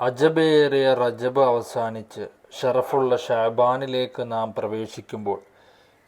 അജബേറിയ റജബ് അവസാനിച്ച് ഷറഫുള്ള ഷാബാനിലേക്ക് നാം പ്രവേശിക്കുമ്പോൾ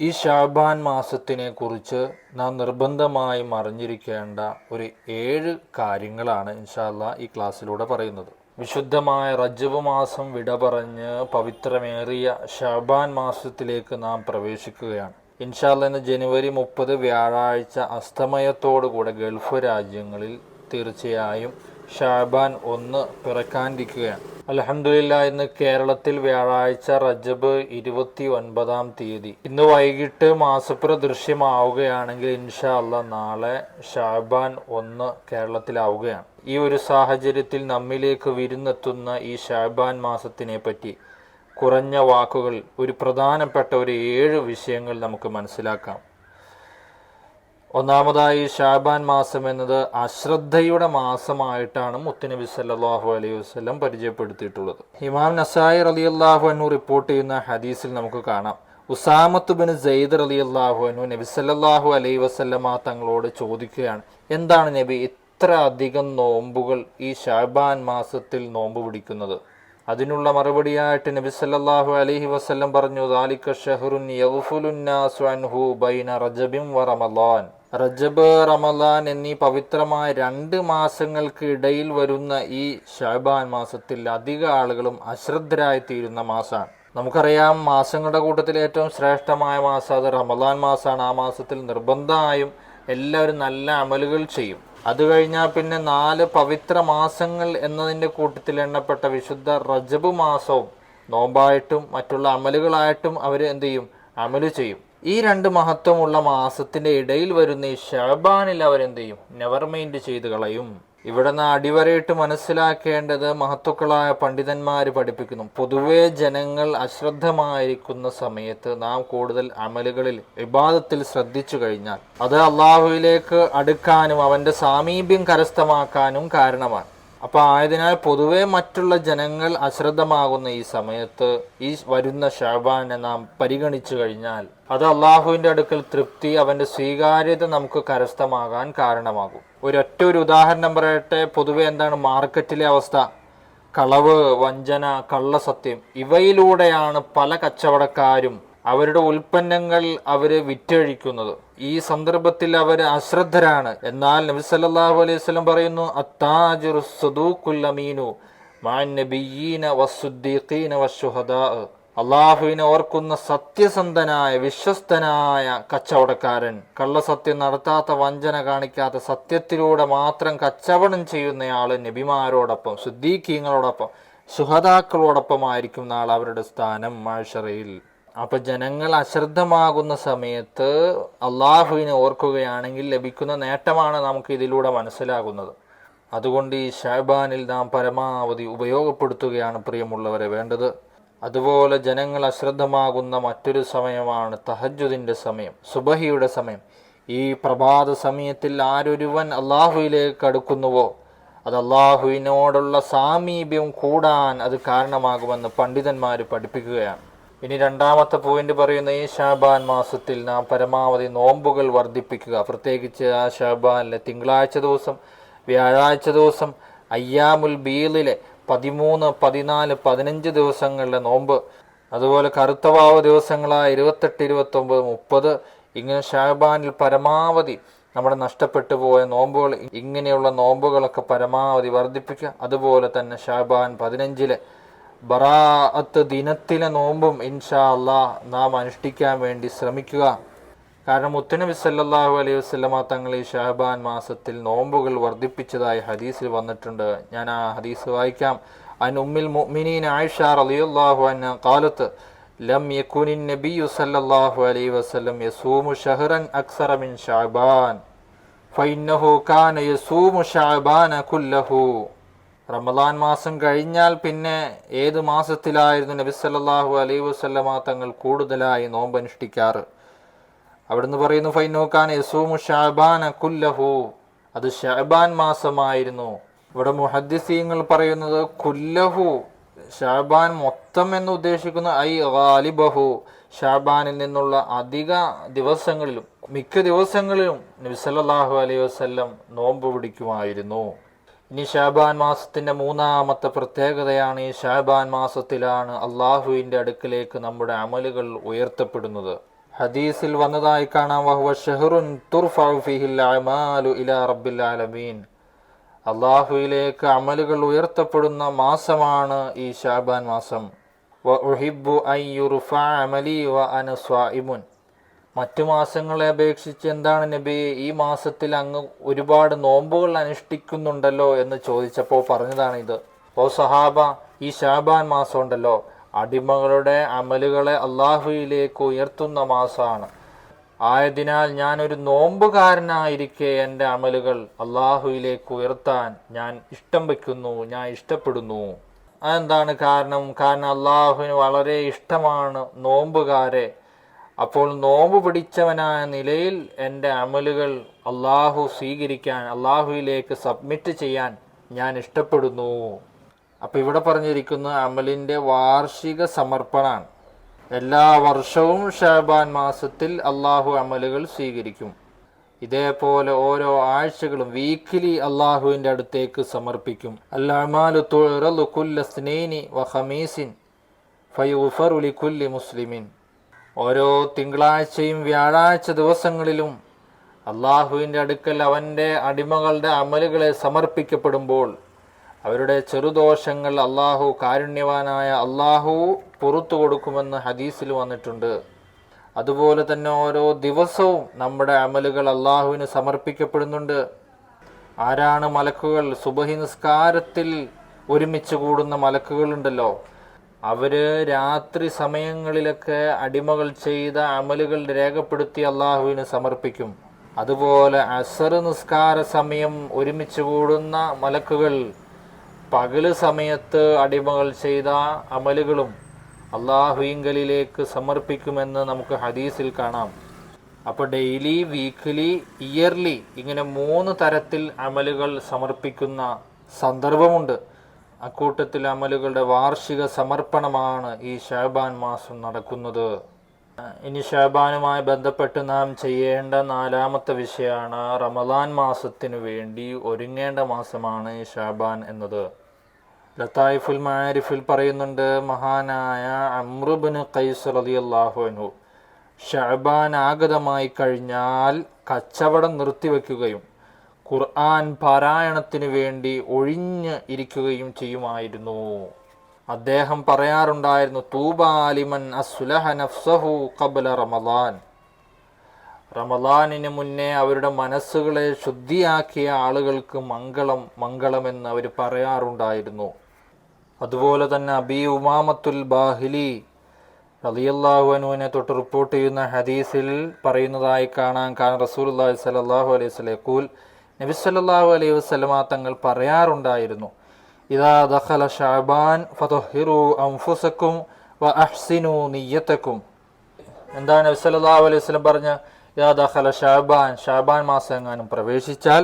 ഈ ഷാബാൻ മാസത്തിനെ കുറിച്ച് നാം നിർബന്ധമായും അറിഞ്ഞിരിക്കേണ്ട ഒരു ഏഴ് കാര്യങ്ങളാണ് ഇൻഷാല്ല ഈ ക്ലാസ്സിലൂടെ പറയുന്നത്. വിശുദ്ധമായ റജബ് മാസം വിട പറഞ്ഞ് പവിത്രമേറിയ ഷാബാൻ മാസത്തിലേക്ക് നാം പ്രവേശിക്കുകയാണ്. ഇൻഷാല്ല ഇന്ന് ജനുവരി മുപ്പത് വ്യാഴാഴ്ച അസ്തമയത്തോടുകൂടെ ഗൾഫ് രാജ്യങ്ങളിൽ തീർച്ചയായും ഷാബാൻ ഒന്ന് പിറക്കാനിരിക്കുകയാണ് അലഹമില്ല ഇന്ന് കേരളത്തിൽ വ്യാഴാഴ്ച റജബ് ഇരുപത്തി ഒൻപതാം തീയതി. ഇന്ന് വൈകിട്ട് മാസപ്പുറ ദൃശ്യമാവുകയാണെങ്കിൽ ഇൻഷാ അല്ല നാളെ ഷാബാൻ ഒന്ന് കേരളത്തിലാവുകയാണ്. ഈ ഒരു സാഹചര്യത്തിൽ നമ്മിലേക്ക് വിരുന്നെത്തുന്ന ഈ ഷാബാൻ മാസത്തിനെ പറ്റി കുറഞ്ഞ വാക്കുകൾ ഒരു പ്രധാനപ്പെട്ട ഒരു ഏഴ് വിഷയങ്ങൾ നമുക്ക് മനസ്സിലാക്കാം. ഒന്നാമതായി ഷാബാൻ മാസം എന്നത് അശ്രദ്ധയുടെ മാസമായിട്ടാണ് മുത്തുനബി സല്ലാഹു അലൈഹി വസ്ലം പരിചയപ്പെടുത്തിയിട്ടുള്ളത്. ഇമാം നസായി അള്ളാഹു അൻഹു റിപ്പോർട്ട് ചെയ്യുന്ന ഹദീസിൽ നമുക്ക് കാണാം. ഉസാമത്ത് ബിൻ സെയ്ദ് അള്ളാഹു അൻഹു നബി സല്ലാഹു അലൈഹി വസല്ലമ തങ്ങളോട് ചോദിക്കുകയാണ് എന്താണ് നബി ഇത്ര അധികം നോമ്പുകൾ ഈ ഷാബാൻ മാസത്തിൽ നോമ്പ് പിടിക്കുന്നത്? അതിനുള്ള മറുപടിയായിട്ട് നബി സല്ലല്ലാഹു അലൈഹി വസല്ലം പറഞ്ഞു ദാലിക ഷഹറുൻ യഗ്ഫുലുന്നാസു അൻഹു ബൈന റജബിം വ റജബ് റമദാൻ എന്നീ പവിത്രമായ രണ്ട് മാസങ്ങൾക്ക് ഇടയിൽ വരുന്ന ഈ ഷാബാൻ മാസത്തിൽ അധിക ആളുകളും അശ്രദ്ധരായി തീരുന്ന മാസമാണ് നമുക്കറിയാം മാസങ്ങളുടെ കൂട്ടത്തിൽ ഏറ്റവും ശ്രേഷ്ഠമായ മാസം അത് റമദാൻ മാസമാണ്. ആ മാസത്തിൽ നിർബന്ധമായും എല്ലാവരും നല്ല അമലുകൾ ചെയ്യും. അത് കഴിഞ്ഞാൽ പിന്നെ നാല് പവിത്ര മാസങ്ങൾ എന്നതിന്റെ കൂട്ടത്തിൽ എണ്ണപ്പെട്ട വിശുദ്ധ റജബ് മാസവും നോമ്പായിട്ടും മറ്റുള്ള അമലുകളായിട്ടും അവർ എന്ത് ചെയ്യും? അമൽ ചെയ്യും. ഈ രണ്ട് മഹത്വമുള്ള മാസത്തിന്റെ ഇടയിൽ വരുന്ന ഈ ഷാബാനിൽ അവരെന്ത് ചെയ്യും നെവർ മൈൻഡ് ചെയ്ത് കളയും. ഇവിടെ നിന്ന് അടിവരയിട്ട് മനസ്സിലാക്കേണ്ടത് മഹത്തുക്കളായ പണ്ഡിതന്മാർ പഠിപ്പിക്കുന്നു. പൊതുവെ ജനങ്ങൾ അശ്രദ്ധമായിരിക്കുന്ന സമയത്ത് നാം കൂടുതൽ അമലുകളിൽ വിവാദത്തിൽ ശ്രദ്ധിച്ചു കഴിഞ്ഞാൽ അത് അള്ളാഹുവിലേക്ക് അടുക്കാനും അവന്റെ സാമീപ്യം കരസ്ഥമാക്കാനും കാരണമാണ്. അപ്പൊ ആയതിനാൽ പൊതുവെ മറ്റുള്ള ജനങ്ങൾ അശ്രദ്ധമാകുന്ന ഈ സമയത്ത് ഈ വരുന്ന ഷാബാനെ നാം പരിഗണിച്ചു കഴിഞ്ഞാൽ അത് അള്ളാഹുവിന്റെ അടുക്കൽ തൃപ്തി അവന്റെ സ്വീകാര്യത നമുക്ക് കരസ്ഥമാകാൻ കാരണമാകും. ഒരൊറ്റ ഒരു ഉദാഹരണം പറയട്ടെ. പൊതുവെ എന്താണ് മാർക്കറ്റിലെ അവസ്ഥ? കളവ് വഞ്ചന കള്ളസത്യം ഇവയിലൂടെയാണ് പല കച്ചവടക്കാരും അവരുടെ ഉൽപ്പന്നങ്ങൾ അവർ വിറ്റഴിക്കുന്നത്. ഈ സന്ദർഭത്തിൽ അവർ അശ്രദ്ധരാണ്. എന്നാൽ നബി സല്ലല്ലാഹു അലൈഹി വസല്ലം പറയുന്നു അത്താജിറു നബിയീന വസ്സുദ്ദീഖീന അള്ളാഹുവിനെ ഓർക്കുന്ന സത്യസന്ധനായ വിശ്വസ്തനായ കച്ചവടക്കാരൻ. കള്ളസത്യം നടത്താത്ത വഞ്ചന കാണിക്കാത്ത സത്യത്തിലൂടെ മാത്രം കച്ചവടം ചെയ്യുന്നയാൾ നബിമാരോടൊപ്പം സുദ്ദീഖീങ്ങളോടൊപ്പം സുഹതാക്കളോടൊപ്പമായിരിക്കും നാളെ അവരുടെ സ്ഥാനം മാഷറയിൽ. അപ്പൊ ജനങ്ങൾ അശ്രദ്ധമാകുന്ന സമയത്ത് അള്ളാഹുവിനെ ഓർക്കുകയാണെങ്കിൽ ലഭിക്കുന്ന നേട്ടമാണ് നമുക്ക് ഇതിലൂടെ മനസ്സിലാകുന്നത്. അതുകൊണ്ട് ഈ ഷാബാനിൽ നാം പരമാവധി ഉപയോഗപ്പെടുത്തുകയാണ് പ്രിയമുള്ളവരെ വേണ്ടത്. അതുപോലെ ജനങ്ങൾ അശ്രദ്ധമാകുന്ന മറ്റൊരു സമയമാണ് തഹജുദിന്റെ സമയം സുബഹിയുടെ സമയം. ഈ പ്രഭാത സമയത്തിൽ ആരൊരുവൻ അള്ളാഹുവിലേക്ക് അടുക്കുന്നുവോ? അത് അള്ളാഹുവിനോടുള്ള സാമീപ്യം കൂടാൻ അത് കാരണമാകുമെന്ന് പണ്ഡിതന്മാർ പഠിപ്പിക്കുകയാണ്. ഇനി രണ്ടാമത്തെ പോയിന്റ് പറയുന്ന ഈ ഷാബാൻ മാസത്തിൽ നാം പരമാവധി നോമ്പുകൾ വർദ്ധിപ്പിക്കുക. പ്രത്യേകിച്ച് ആ ഷാബാനിലെ തിങ്കളാഴ്ച ദിവസം വ്യാഴാഴ്ച ദിവസം അയ്യാമുൽ ബീലിലെ പതിമൂന്ന് പതിനാല് പതിനഞ്ച് ദിവസങ്ങളിലെ നോമ്പ്. അതുപോലെ കറുത്തവാവ് ദിവസങ്ങളായ ഇരുപത്തെട്ട് ഇരുപത്തൊമ്പത് മുപ്പത് ഇങ്ങനെ ഷാബാനിൽ പരമാവധി നമ്മുടെ നഷ്ടപ്പെട്ടു പോയ നോമ്പുകൾ ഇങ്ങനെയുള്ള നോമ്പുകളൊക്കെ പരമാവധി വർദ്ധിപ്പിക്കുക. അതുപോലെ തന്നെ ഷാബാൻ പതിനഞ്ചിലെ ബറാഅത്ത് ദിനത്തിലെ നോമ്പും ഇൻഷാ അള്ളാ നാം അനുഷ്ഠിക്കാൻ വേണ്ടി ശ്രമിക്കുക. കാരണം മുത്തനബി സല്ലാഹു അലൈഹി വസ്ലമ തങ്ങൾ ഈ ഷഹബാൻ മാസത്തിൽ നോമ്പുകൾ വർദ്ധിപ്പിച്ചതായി ഹദീസിൽ വന്നിട്ടുണ്ട്. ഞാൻ ആ ഹദീസ് വായിക്കാം. അൻ ഉമ്മിൽ മുഅ്മിനീൻ ആയിഷ റളിയല്ലാഹു അൻഹ ഖാലത്ത് ലം യകുനിൻ നബിയു സല്ലല്ലാഹു അലൈഹി വസല്ലം യസൂമു ഷഹ്റൻ അക്സറ മിൻ ഷഅബാൻ ഫഇന്നഹു കാന യസൂമു ഷഅബാന കുല്ലഹു. റമദാൻ മാസം കഴിഞ്ഞാൽ പിന്നെ ഏത് മാസത്തിലായിരുന്നു നബി സല്ലല്ലാഹു അലൈ വസല്ലമ തങ്ങൾ കൂടുതലായി നോമ്പ് അനുഷ്ഠിക്കാറ് അവിടുന്ന് പറയുന്നു ഫൈനോക്കാൻ യസൂമു ഷാബാൻ കുല്ലഹു. അത് ഷാബാൻ മാസമായിരുന്നു. ഇവിടെ മുഹദ്ദിസീങ്ങൾ പറയുന്നത് കുല്ലഹു ഷാബാൻ മൊത്തം എന്ന് ഉദ്ദേശിക്കുന്ന ഐ ഗാലിബഹു. ഷാബാനിൽ നിന്നുള്ള അധിക ദിവസങ്ങളിലും മിക്ക ദിവസങ്ങളിലും നബി സല്ലല്ലാഹു അലൈഹി വസല്ലം നോമ്പ് പിടിക്കുമായിരുന്നു. ഇനി ഷാബാൻ മാസത്തിന്റെ മൂന്നാമത്തെ പ്രത്യേകതയാണ് ഈ ഷാബാൻ മാസത്തിലാണ് അള്ളാഹുവിന്റെ അടുക്കിലേക്ക് നമ്മുടെ അമലുകൾ ഉയർത്തപ്പെടുന്നത്. ഹദീസിൽ വന്നതായി കാണാം വഹുവ ഷഹറുൻ തുർഫഉ ഫീഹിൽ അഅമാലു ഇലാ റബ്ബിൽ ആലമീൻ. അള്ളാഹുവിലേക്ക് അമലുകൾ ഉയർത്തപ്പെടുന്ന മാസമാണ് ഈ ഷാബാൻ മാസം. വ യുർഫഅ അമലി വ അന സ്വായിമുൻ മറ്റു മാസങ്ങളെ അപേക്ഷിച്ച് എന്താണ് നബി ഈ മാസത്തിൽ അങ്ങ് ഒരുപാട് നോമ്പുകൾ അനുഷ്ഠിക്കുന്നുണ്ടല്ലോ എന്ന് ചോദിച്ചപ്പോൾ പറഞ്ഞതാണ് ഇത്. ഓ സഹാബ ഈ ഷാബാൻ മാസം ഉണ്ടല്ലോ. അടിമകളുടെ അമലുകളെ അള്ളാഹുയിലേക്ക് ഉയർത്തുന്ന മാസമാണ്. ആയതിനാൽ ഞാനൊരു നോമ്പുകാരനായിരിക്കെ എന്റെ അമലുകൾ അള്ളാഹുയിലേക്ക് ഉയർത്താൻ ഞാൻ ഇഷ്ടം വയ്ക്കുന്നു ഞാൻ ഇഷ്ടപ്പെടുന്നു. അതെന്താണ് കാരണം? കാരണം അള്ളാഹുവിന് വളരെ ഇഷ്ടമാണ് നോമ്പുകാരെ. അപ്പോൾ നോമ്പ് പിടിച്ചവനായ നിലയിൽ എന്റെ അമലുകൾ അള്ളാഹു സ്വീകരിക്കാൻ അള്ളാഹുവിലേക്ക് സബ്മിറ്റ് ചെയ്യാൻ ഞാൻ ഇഷ്ടപ്പെടുന്നു. അപ്പോൾ ഇവിടെ പറഞ്ഞിരിക്കുന്ന അമലിന്റെ വാർഷിക സമർപ്പണമാണ്. എല്ലാ വർഷവും ഷാബാൻ മാസത്തിൽ അള്ളാഹു അമലുകൾ സ്വീകരിക്കും. ഇതേപോലെ ഓരോ ആഴ്ചകളും വീക്കിലി അള്ളാഹുവിന്റെ അടുത്തേക്ക് സമർപ്പിക്കും. അല്ലാമാലു തുഴറലു കുല്ല സ്നേനി വ ഖമീസിൻ ഫയുഫറു ലിക്കുല്ലി മുസ്ലിമിൻ. ഓരോ തിങ്കളാഴ്ചയും വ്യാഴാഴ്ച ദിവസങ്ങളിലും അള്ളാഹുവിന്റെ അടുക്കൽ അവന്റെ അടിമകളുടെ അമലുകളെ സമർപ്പിക്കപ്പെടുമ്പോൾ അവരുടെ ചെറുദോഷങ്ങൾ അള്ളാഹു കാരുണ്യവാനായ അള്ളാഹു പുറത്തു കൊടുക്കുമെന്ന് ഹദീസിൽ വന്നിട്ടുണ്ട്. അതുപോലെ തന്നെ ഓരോ ദിവസവും നമ്മുടെ അമലുകൾ അള്ളാഹുവിന് സമർപ്പിക്കപ്പെടുന്നുണ്ട്. ആരാണ് മലക്കുകൾ? സുബഹി നിസ്കാരത്തിൽ ഒരുമിച്ച് കൂടുന്ന മലക്കുകളുണ്ടല്ലോ. അവർ രാത്രി സമയങ്ങളിലൊക്കെ അടിമകൾ ചെയ്ത അമലുകൾ രേഖപ്പെടുത്തി അള്ളാഹുവിന് സമർപ്പിക്കും. അതുപോലെ അസർ നിസ്കാര സമയം ഒരുമിച്ച് കൂടുന്ന മലക്കുകൾ പകൽ സമയത്ത് അടിമകൾ ചെയ്ത അമലുകളും അള്ളാഹുയിങ്കലിലേക്ക് സമർപ്പിക്കുമെന്ന് നമുക്ക് ഹദീസിൽ കാണാം. അപ്പോൾ ഡെയിലി വീക്ക്ലി ഇയർലി ഇങ്ങനെ മൂന്ന് തരത്തിൽ അമലുകൾ സമർപ്പിക്കുന്ന സന്ദർഭമുണ്ട്. അക്കൂട്ടത്തിൽ അമലുകളുടെ വാർഷിക സമർപ്പണമാണ് ഈ ഷാബാൻ മാസം നടക്കുന്നത്. ഇനി ഷാബാനുമായി ബന്ധപ്പെട്ട് നാം ചെയ്യേണ്ട നാലാമത്തെ വിഷയമാണ് റമദാൻ മാസത്തിനു വേണ്ടി ഒരുങ്ങേണ്ട മാസമാണ് ഈ ഷാബാൻ എന്നത്. ലത്തായിഫുൽ മാരിഫിൽ പറയുന്നുണ്ട് മഹാനായ അമ്രുബിന് ഖൈസ് റളിയല്ലാഹു അൻഹു ഷാബാൻ ആഗതമായി കഴിഞ്ഞാൽ കച്ചവടം നിർത്തിവെക്കുകയും ഖുർആൻ പാരായണത്തിന് വേണ്ടി ഒഴിഞ്ഞ് ഇരിക്കുകയും ചെയ്യുമായിരുന്നു. അദ്ദേഹം പറയാറുണ്ടായിരുന്നു തൂബാലിമൻ അസുലഹ നഫ്സഹു ഖബല റമദാൻ. റമദാനിന് മുന്നേ അവരുടെ മനസ്സുകളെ ശുദ്ധിയാക്കിയ ആളുകൾക്ക് മംഗളം മംഗളമെന്ന് അവർ പറയാറുണ്ടായിരുന്നു. അതുപോലെ തന്നെ അബി ഉമാമത്തുൽ ബാഹിലി റളിയല്ലാഹു അനുവിനെ തൊട്ട് റിപ്പോർട്ട് ചെയ്യുന്ന ഹദീസിൽ പറയുന്നതായി കാണാൻ കാരണം റസൂലുള്ളാഹി സലാഹു അലൈഹി സ്വലേ ഖൂൽ നബി സല്ലല്ലാഹു അലൈഹി വസല്ലമ തങ്ങൾ പറയാറുണ്ടായിരുന്നു ഇതാ ദഖല ഷാബാൻ ഫതഹിറു അംഫുസക്കും വ അഹ്സിനു നിയ്യത്തക്കും. എന്താണ് നബിസ്വല്ലാഹു അലൈഹി വസ്ലം പറഞ്ഞ ഇതാ ദഖല ഷാബാൻ ഷാബാൻ മാസം എങ്ങാനും പ്രവേശിച്ചാൽ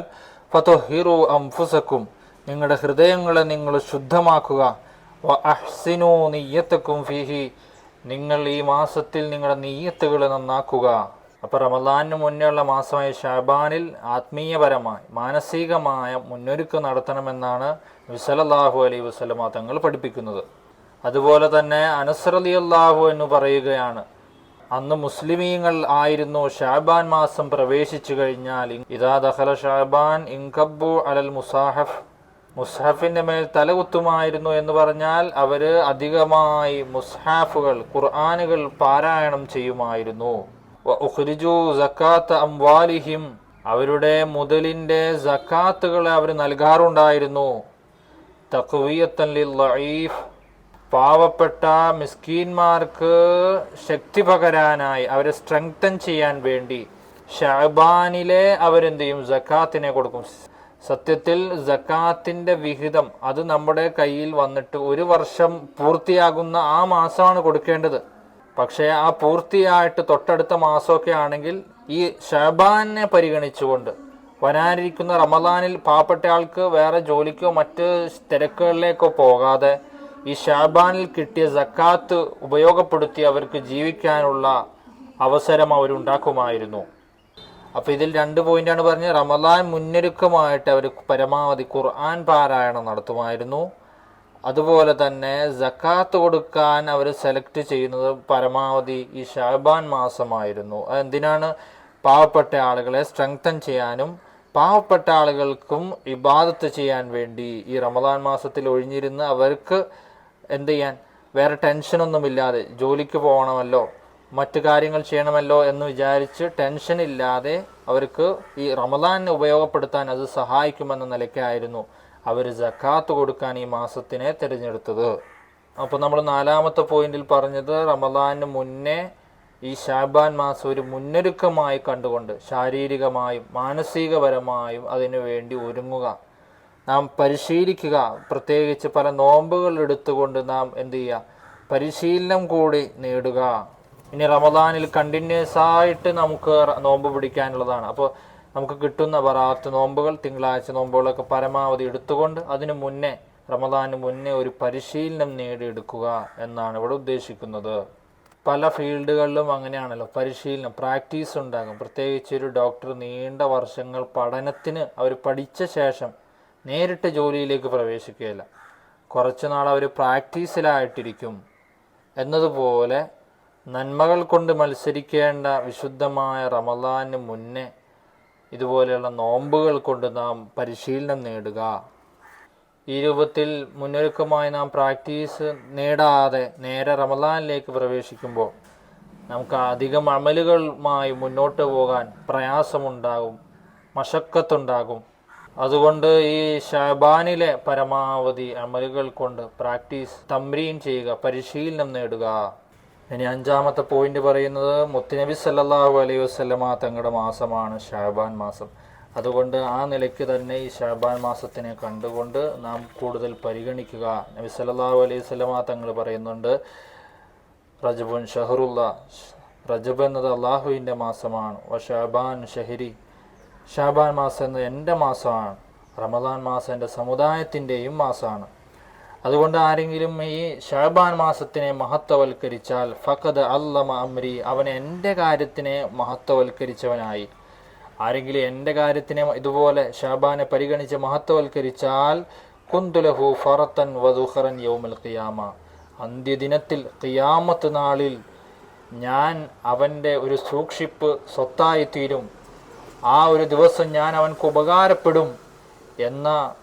ഫതൊഹിറു അംഫുസക്കും നിങ്ങളുടെ ഹൃദയങ്ങളെ നിങ്ങൾ ശുദ്ധമാക്കുക. വ അഹ്സിനു നിയ്യത്തക്കും ഫിഹി നിങ്ങൾ ഈ മാസത്തിൽ നിങ്ങളുടെ നീയത്തുകളെ നന്നാക്കുക. അപ്പോൾ റമദാനിന് മുന്നേ ഉള്ള മാസമായ ഷാബാനിൽ ആത്മീയപരമായി മാനസികമായ മുന്നൊരുക്കം നടത്തണമെന്നാണ് വിസലല്ലാഹു അലൈഹി വസ്ലമ തങ്ങൾ പഠിപ്പിക്കുന്നത്. അതുപോലെ തന്നെ അനസ്രലി അള്ളാഹു എന്ന് പറയുകയാണ് അന്ന് മുസ്ലിമീങ്ങൾ ആയിരുന്നു ഷാബാൻ മാസം പ്രവേശിച്ചു കഴിഞ്ഞാൽ ഇതാ ദഹല ഷാബാൻ ഇൻകബു അലൽ മുസാഹഫ് മുസ്ഹഫിന്റെ മേൽ തലകുത്തുമായിരുന്നു എന്ന് പറഞ്ഞാൽ അവർ അധികമായി മുസ്ഹാഫുകൾ ഖുർആാനുകൾ പാരായണം ചെയ്യുമായിരുന്നു. അംവാലിഹിം. അവരുടെ മുതലിന്റെ സക്കാത്തുകളെ അവർ നൽകാറുണ്ടായിരുന്നു. ലഈഫ്. പാവപ്പെട്ട മിസ്കീന്മാർക്ക് ശക്തി പകരാനായി അവരെ സ്ട്രെങ്തൻ ചെയ്യാൻ വേണ്ടി ഷാബാനിലെ അവരെന്ത് ചെയ്യും ജക്കാത്തിനെ കൊടുക്കും. സത്യത്തിൽ ജക്കാത്തിന്റെ വിഹിതം അത് നമ്മുടെ കയ്യിൽ വന്നിട്ട് ഒരു വർഷം പൂർത്തിയാകുന്ന ആ മാസമാണ് കൊടുക്കേണ്ടത്. പക്ഷേ ആ പൂർത്തിയായിട്ട് തൊട്ടടുത്ത മാസമൊക്കെ ആണെങ്കിൽ ഈ ഷബാനിനെ പരിഗണിച്ചുകൊണ്ട് വരാനിരിക്കുന്ന റമദാനിൽ പാവപ്പെട്ട ആൾക്ക് വേറെ ജോലിക്കോ മറ്റ് തിരക്കുകളിലേക്കോ പോകാതെ ഈ ഷാബാനിൽ കിട്ടിയ സക്കാത്ത് ഉപയോഗപ്പെടുത്തി അവർക്ക് ജീവിക്കാനുള്ള അവസരം അവരുണ്ടാക്കുമായിരുന്നു. അപ്പോൾ ഇതിൽ രണ്ട് പോയിന്റാണ് പറഞ്ഞത്. റമദാൻ മുന്നൊരുക്കമായിട്ട് അവർ പരമാവധി ഖുർആൻ പാരായണം നടത്തുമായിരുന്നു. അതുപോലെ തന്നെ ജക്കാത്ത് കൊടുക്കാൻ അവർ സെലക്ട് ചെയ്യുന്നത് പരമാവധി ഈ ഷാബാൻ മാസമായിരുന്നു. എന്തിനാണ് പാവപ്പെട്ട ആളുകളെ സ്ട്രെങ്തൻ ചെയ്യാനും പാവപ്പെട്ട ആളുകൾക്കും ഇബാദത്ത് ചെയ്യാൻ വേണ്ടി ഈ റമദാൻ മാസത്തിൽ ഒഴിഞ്ഞിരുന്ന് അവർക്ക് എന്ത് ചെയ്യാൻ? വേറെ ടെൻഷനൊന്നുമില്ലാതെ ജോലിക്ക് പോകണമല്ലോ മറ്റു കാര്യങ്ങൾ ചെയ്യണമല്ലോ എന്ന് വിചാരിച്ച് ടെൻഷൻ ഇല്ലാതെ അവർക്ക് ഈ റമദാനെ ഉപയോഗപ്പെടുത്താൻ അത് സഹായിക്കുമെന്ന നിലയ്ക്കായിരുന്നു. അവർ ജക്കാത്ത് കൊടുക്കാൻ ഈ മാസത്തിനെ തിരഞ്ഞെടുത്തത്. അപ്പോൾ നമ്മൾ നാലാമത്തെ പോയിന്റിൽ പറഞ്ഞത് റമദാനിന് മുന്നേ ഈ ഷാബാൻ മാസം ഒരു മുന്നൊരുക്കമായി കണ്ടുകൊണ്ട് ശാരീരികമായും മാനസികപരമായും അതിനു വേണ്ടി ഒരുങ്ങുക. നാം പരിശീലിക്കുക. പ്രത്യേകിച്ച് പല നോമ്പുകൾ എടുത്തുകൊണ്ട് നാം എന്ത് ചെയ്യുക? പരിശീലനം കൂടി നേടുക. ഇനി റമദാനിൽ കണ്ടിന്യൂസ് ആയിട്ട് നമുക്ക് നോമ്പ് പിടിക്കാനുള്ളതാണ്. അപ്പോൾ നമുക്ക് കിട്ടുന്ന ബറാത്ത് നോമ്പുകൾ തിങ്കളാഴ്ച നോമ്പുകളൊക്കെ പരമാവധി എടുത്തുകൊണ്ട് അതിനു മുന്നേ റമദാന് മുന്നേ ഒരു പരിശീലനം നേടിയെടുക്കുക എന്നാണ് ഇവിടെ ഉദ്ദേശിക്കുന്നത്. പല ഫീൽഡുകളിലും അങ്ങനെയാണല്ലോ പരിശീലനം പ്രാക്ടീസ് ഉണ്ടാകും. പ്രത്യേകിച്ച് ഒരു ഡോക്ടർ നീണ്ട വർഷങ്ങൾ പഠനത്തിന് അവർ പഠിച്ച ശേഷം നേരിട്ട് ജോലിയിലേക്ക് പ്രവേശിക്കുകയില്ല. കുറച്ച് നാൾ അവർ പ്രാക്ടീസിലായിട്ടിരിക്കും. എന്നതുപോലെ നന്മകൾ കൊണ്ട് മത്സരിക്കേണ്ട വിശുദ്ധമായ റമദാന് മുന്നേ ഇതുപോലെയുള്ള നോമ്പുകൾ കൊണ്ട് നാം പരിശീലനം നേടുക. ഈ രൂപത്തിൽ മുന്നൊരുക്കമായി നാം പ്രാക്ടീസ് നേടാതെ നേരെ റമദാനിലേക്ക് പ്രവേശിക്കുമ്പോൾ നമുക്ക് അധികം അമലുകളുമായി മുന്നോട്ട് പോകാൻ പ്രയാസമുണ്ടാകും മഷക്കത്തുണ്ടാകും അതുകൊണ്ട് ഈ ഷാബാനിലെ പരമാവധി അമലുകൾ കൊണ്ട് പ്രാക്ടീസ് തമ്രീൻ ചെയ്യുക പരിശീലനം നേടുക. ഇനി അഞ്ചാമത്തെ പോയിന്റ് പറയുന്നത് മുത്തുനബി സല്ലാഹു അലൈഹി വസല്ലമ തങ്ങളുടെ മാസമാണ് ഷാബാൻ മാസം. അതുകൊണ്ട് ആ നിലയ്ക്ക് തന്നെ ഈ ഷാബാൻ മാസത്തിനെ കണ്ടുകൊണ്ട് നാം കൂടുതൽ പരിഗണിക്കുക. നബി സല്ലാഹു അലൈഹി വസല്ലമ തങ്ങൾ പറയുന്നുണ്ട് റജബുൻ ഷഹറുല്ല റജബ് എന്നത് അള്ളാഹുവിന്റെ മാസമാണ്. വ ഷാബാൻ ഷഹരി ഷാബാൻ മാസം എന്നത് എന്റെ മാസമാണ്. റമദാൻ മാസം എന്റെ സമുദായത്തിന്റെയും മാസമാണ്. അതുകൊണ്ട് ആരെങ്കിലും ഈ ഷാബാൻ മാസത്തിനെ മഹത്വവൽക്കരിച്ചാൽ ഫഖദ് അല്ലമ അമ്രി അവൻ എന്റെ കാര്യത്തിനെ മഹത്വവൽക്കരിച്ചവനായി. ആരെങ്കിലും എന്റെ കാര്യത്തിനെ ഇതുപോലെ ഷാബാനെ പരിഗണിച്ച് മഹത്വവൽക്കരിച്ചാൽ കുന്തുലഹു ഫറത്തൻ വധുഹറൻ യൗമൽ ഖിയാമ. അന്ത്യദിനത്തിൽ ഖിയാമത്ത് നാളിൽ ഞാൻ അവന്റെ ഒരു സൂക്ഷിപ്പ് സ്വത്തായിത്തീരും. ആ ഒരു ദിവസം ഞാൻ അവൻക്ക് ഉപകാരപ്പെടും എന്ന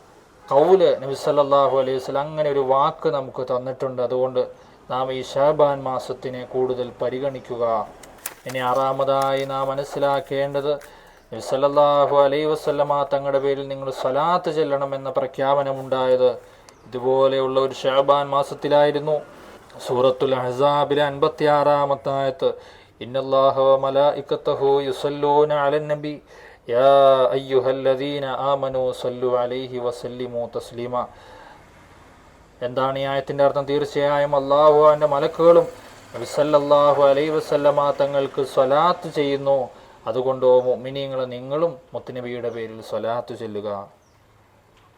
കൗൽ നബി സല്ലല്ലാഹു അലൈഹി വസല്ലം അങ്ങനെ ഒരു വാക്ക് നമുക്ക് തന്നിട്ടുണ്ട്. അതുകൊണ്ട് നാം ഈ ഷാബാൻ മാസത്തിനെ കൂടുതൽ പരിഗണിക്കുക. ഇനി ആറാമതായി നാം മനസ്സിലാക്കേണ്ടത് നബിസല്ലാഹു അലൈഹി വസല്ലമ തങ്ങളുടെ പേരിൽ നിങ്ങൾ സ്വലാത്ത് ചെല്ലണം എന്ന പ്രഖ്യാപനമുണ്ടായത് ഇതുപോലെയുള്ള ഒരു ഷാബാൻ മാസത്തിലായിരുന്നു. സൂറത്തുൽ അഹസാബിലെ അൻപത്തി ആറാമത്തായത്ത് ആയത്ത് മല ഇക്കത്തഹു യുസല്ലോ യുസല്ലൂന അലൻ നബി യാ الذين امنوا صلوا عليه وسلموا تسليما എന്താണ് ഈ ആയത്തിന്റെ അർത്ഥം? തീർച്ചയായും അള്ളാഹു അവന്റെ മലക്കുകളും നബി സല്ലല്ലാഹു അലൈഹി വസല്ലമ തങ്ങൾക്ക് സ്വലാത്ത് ചെയ്യുന്നു. അതുകൊണ്ട് ഓ നിങ്ങളും മുത്തുനബിയുടെ പേരിൽ സ്വലാത്ത് ചെല്ലുക.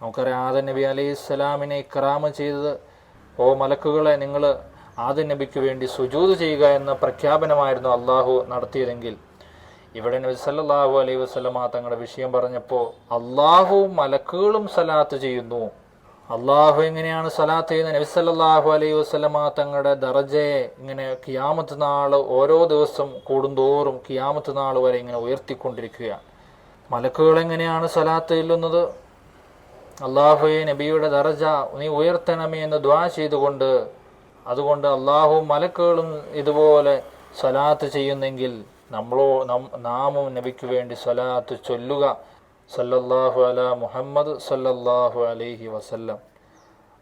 നമുക്കറിയാം ആദ നബി അലൈഹി സ്വലാമിനെ ഇക്രാമ ചെയ്തത്. ഓ മലക്കുകളെ നിങ്ങൾ ആദ നബിക്ക് വേണ്ടി സുജൂത് ചെയ്യുക എന്ന പ്രഖ്യാപനമായിരുന്നു അള്ളാഹു നടത്തിയതെങ്കിൽ ഇവിടെ നബി സല്ലല്ലാഹു അലൈഹി വസല്ലമ തങ്ങളുടെ വിഷയം പറഞ്ഞപ്പോൾ അള്ളാഹുവും മലക്കുകളും സലാത്ത് ചെയ്യുന്നു. അള്ളാഹു എങ്ങനെയാണ് സലാത്ത് ചെയ്യുന്നത്? നബി സല്ലല്ലാഹു അലൈഹി വസല്ലമ തങ്ങളുടെ ദർജയെ ഇങ്ങനെ കിയാമത്ത് നാൾ ഓരോ ദിവസം കൂടുന്തോറും കിയാമത്ത് നാൾ വരെ ഇങ്ങനെ ഉയർത്തിക്കൊണ്ടിരിക്കുകയാണ്. മലക്കുകൾ എങ്ങനെയാണ് സലാത്ത് ചെല്ലുന്നത്? അള്ളാഹുയെ നബിയുടെ ദർജ നീ ഉയർത്തണമേ എന്ന് ദ്വാ ചെയ്തുകൊണ്ട് അതുകൊണ്ട് അള്ളാഹു മലക്കുകളും ഇതുപോലെ സലാത്ത് ചെയ്യുന്നെങ്കിൽ നമ്മളോ നാമും നബിക്ക് വേണ്ടി സ്വലാത്ത് ചൊല്ലുക. സല്ലല്ലാഹു അല മുഹമ്മദ് സല്ലല്ലാഹു അലൈഹി വസല്ലം.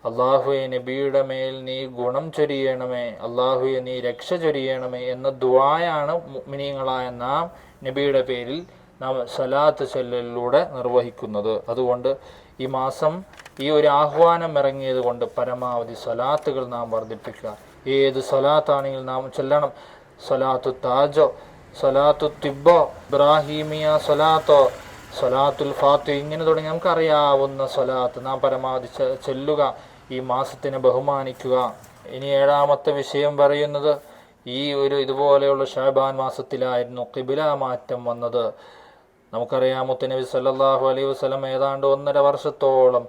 അള്ളാഹുയെ നബിയുടെ മേൽ നീ ഗുണം ചൊരിയണമേ. അള്ളാഹുയെ നീ രക്ഷ ചൊരിയണമേ എന്ന ദുവായാണ് മിനിയങ്ങളായ നാം നബിയുടെ പേരിൽ നാം സലാത്ത് ചൊല്ലലിലൂടെ നിർവഹിക്കുന്നത്. അതുകൊണ്ട് ഈ മാസം ഈ ഒരു ആഹ്വാനം ഇറങ്ങിയത് കൊണ്ട് പരമാവധി സലാത്തുകൾ നാം വർദ്ധിപ്പിക്കുക. ഏത് സലാത്താണെങ്കിൽ നാം ചൊല്ലണം. സലാത്തു താജോ സ്വലാത്തു തിബോ ഇബ്രാഹീമിയ സൊലാത്തോ സ്വലാത്തുൽ ഫാത്തി ഇങ്ങനെ തുടങ്ങി. നമുക്കറിയാവുന്ന സ്വലാത്ത് നാം പരമാവധി ചെല്ലുക ചൊല്ലുക ഈ മാസത്തിനെ ബഹുമാനിക്കുക. ഇനി ഏഴാമത്തെ വിഷയം പറയുന്നത് ഈ ഒരു ഇതുപോലെയുള്ള ഷാബാൻ മാസത്തിലായിരുന്നു കിബില മാറ്റം വന്നത്. നമുക്കറിയാം മുത്തനബി സല്ലാഹു അലൈഹി വസ്ലം ഏതാണ്ട് ഒന്നര വർഷത്തോളം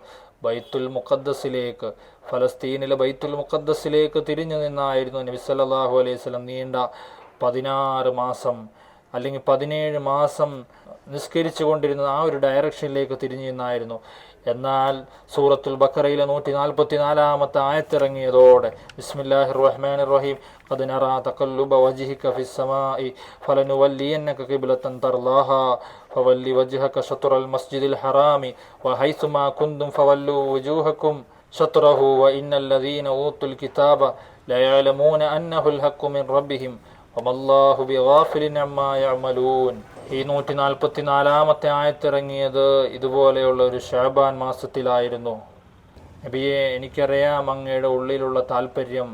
ബൈത്തുൽ മുഖദ്ദസിലേക്ക് ഫലസ്തീനിലെ ബൈത്തുൽ മുഖദ്ദസിലേക്ക് തിരിഞ്ഞു നിന്നായിരുന്നു നബി സല്ലാഹു അലൈഹി വസ്ലം നീണ്ട പതിനാറ് മാസം അല്ലെങ്കിൽ പതിനേഴ് മാസം നിസ്കരിച്ചു കൊണ്ടിരുന്നത് ആ ഒരു ഡയറക്ഷനിലേക്ക് തിരിഞ്ഞു നിന്നായിരുന്നു. എന്നാൽ സൂറത്തുൽ ബക്കറയിലെ നൂറ്റി നാൽപ്പത്തി നാലാമത്തെ ആയത്തിറങ്ങിയതോടെ ബിസ്മില്ലാഹിർ റഹ്മാൻ റഹീം അതിനറ തക്കല്ലുബ വജിഹിക ഫിസ്സമായി ഫലനു വല്ലിയന്നക കിബിലത്തൻ തർലാഹ ഫവല്ലി വജിഹക ഷത്തുറൽ മസ്ജിദിൽ ഹറാമി വ വഹൈസുമാ കുന്തും ഫവല്ലു വജൂഹക്കും ഷത്തുറഹു വ ഇന്നല്ലദീന ഊത്തുൽ കിതാബ ലയാലമൂന അന്നഹുൽ ഹക്കു മിൻ റബ്ബിഹിം ഈ ആയത്തിറങ്ങിയത് ഇതുപോലെയുള്ള ഒരു ഷാബാൻ മാസത്തിലായിരുന്നു. നബിയെ എനിക്കറിയാം അങ്ങയുടെ ഉള്ളിലുള്ള താല്പര്യം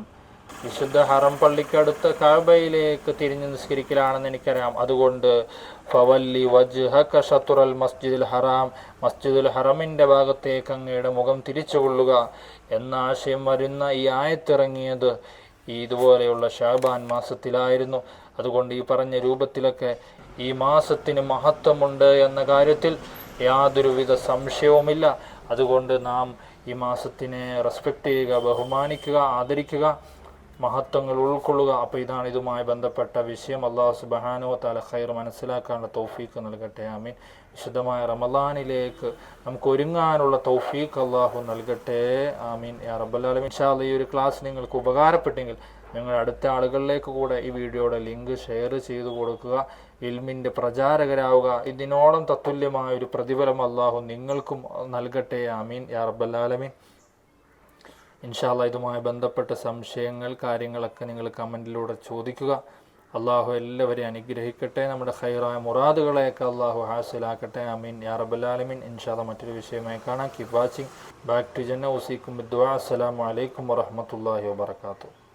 വിശുദ്ധ ഹറം പള്ളിക്കടുത്ത കാബയിലേക്ക് തിരിഞ്ഞു നിസ്കരിക്കലാണെന്ന് എനിക്കറിയാം. അതുകൊണ്ട് ഫവല്ലി വജ്ഹക ഷത്തുറൽ മസ്ജിദുൽ ഹറാം മസ്ജിദുൽ ഹറമിന്റെ ഭാഗത്തേക്ക് അങ്ങയുടെ മുഖം തിരിച്ചുകൊള്ളുക എന്ന ആശയം വരുന്ന ഈ ആയത്തിറങ്ങിയത് ഈ ഇതുപോലെയുള്ള ഷാബാൻ മാസത്തിലായിരുന്നു. അതുകൊണ്ട് ഈ പറഞ്ഞ രൂപത്തിലൊക്കെ ഈ മാസത്തിന് മഹത്വമുണ്ട് എന്ന കാര്യത്തിൽ യാതൊരുവിധ സംശയവുമില്ല. അതുകൊണ്ട് നാം ഈ മാസത്തിനെ റെസ്പെക്റ്റ് ചെയ്യുക ബഹുമാനിക്കുക ആദരിക്കുക. മഹത്വങ്ങൾ ഉൾക്കൊള്ളുക. അപ്പോൾ ഇതാണ് ഇതുമായി ബന്ധപ്പെട്ട വിഷയം. അള്ളാഹു സുബഹാനോ തല ഖൈർ മനസ്സിലാക്കാനുള്ള തൗഫീക്ക് നൽകട്ടെ. ആമീൻ. വിശുദ്ധമായ റമലാനിലേക്ക് നമുക്ക് ഒരുങ്ങാനുള്ള തൗഫീക്ക് അള്ളാഹു നൽകട്ടെ. ആമീൻ. യാ റബ്ബല്ലാലമീൻ ഷാല്ല ഈ ഒരു ക്ലാസ് നിങ്ങൾക്ക് ഉപകാരപ്പെട്ടെങ്കിൽ നിങ്ങൾ അടുത്ത ആളുകളിലേക്ക് കൂടെ ഈ വീഡിയോയുടെ ലിങ്ക് ഷെയർ ചെയ്തു കൊടുക്കുക. ഇൽമിന്റെ പ്രചാരകരാവുക. ഇതിനോളം തത്തുല്യമായ ഒരു പ്രതിഫലം അള്ളാഹു നിങ്ങൾക്കും നൽകട്ടെ. ആമീൻ. യാ റബ്ബല്ലാലമീൻ ഇൻഷാല്ല ഇതുമായി ബന്ധപ്പെട്ട സംശയങ്ങൾ കാര്യങ്ങളൊക്കെ നിങ്ങൾ കമന്റിലൂടെ ചോദിക്കുക. അള്ളാഹു എല്ലാവരെയും അനുഗ്രഹിക്കട്ടെ. നമ്മുടെ ഹൈറായ മുറാദുകളെയൊക്കെ അള്ളാഹു ഹാസിലാക്കട്ടെ. അമീൻ യാ റബ്ബുലാലമീൻ ഇൻഷാല്ല മറ്റൊരു വിഷയമായി കാണാം. കീപ് വാച്ചിങ് ബാക്ക് ടു ജന്ന ഉസീക്കും അസ്സലാമലൈക്കും വറഹമത്തല്ലാഹി വാബർക്കാത്തു